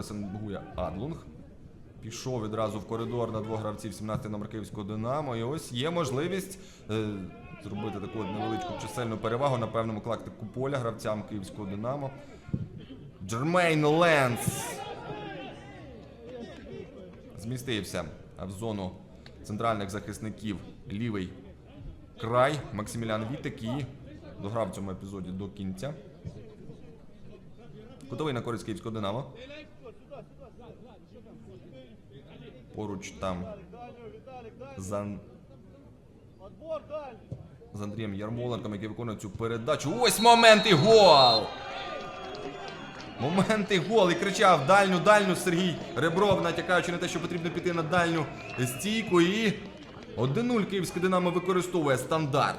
пресингує Адлунг. Пішов відразу в коридор на двох гравців 17 номер Київського Динамо. І ось є можливість е, зробити таку невеличку чисельну перевагу на певному клактику поля гравцям Київського Динамо. Джермейн Ленс змістився в зону центральних захисників лівий край. Максимілян Вітик і дограв в цьому епізоді до кінця. Кутовий на користь Київського Динамо. Поруч там за, з Андрієм Ярмоленком, який виконує цю передачу. Ось момент і гол! Момент і гол. І кричав дальню, дальню Сергій Ребров, натякаючи на те, що потрібно піти на дальню стійку. І 1-0 Київське Динамо використовує стандарт.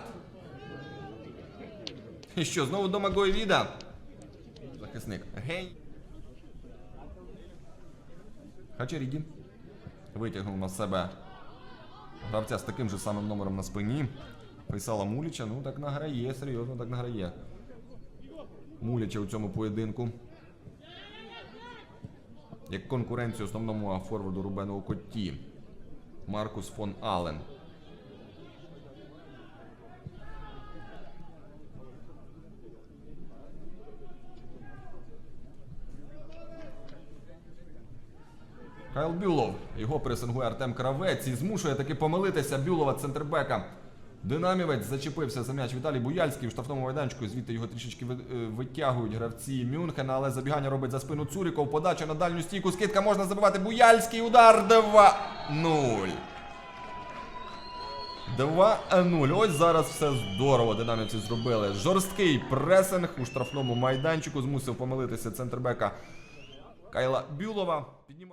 І що, знову до Магоєвіда? Захисник. Гей. Хачаріді. Витягнув на себе гравця з таким же самим номером на спині. Присала Муліча. Ну так награє, серйозно так награє. Муліча у цьому поєдинку. Як конкуренцію основному форварду Рубену Котті. Маркус фон Ален. Кайл Бюлов. Його пресингує Артем Кравець і змушує таки помилитися Бюлова центрбека. Динамівець зачепився за м'яч Віталій Буяльський у штрафному майданчику. Звідти його трішечки е, витягують гравці Мюнхена, але забігання робить за спину Цуріков. Подача на дальню стійку. Скидка можна забивати. Буяльський удар 2-0. 2-0. Ось зараз все здорово. Динамівці зробили. Жорсткий пресинг у штрафному майданчику. Змусив помилитися центрбека Кайла Бюлова.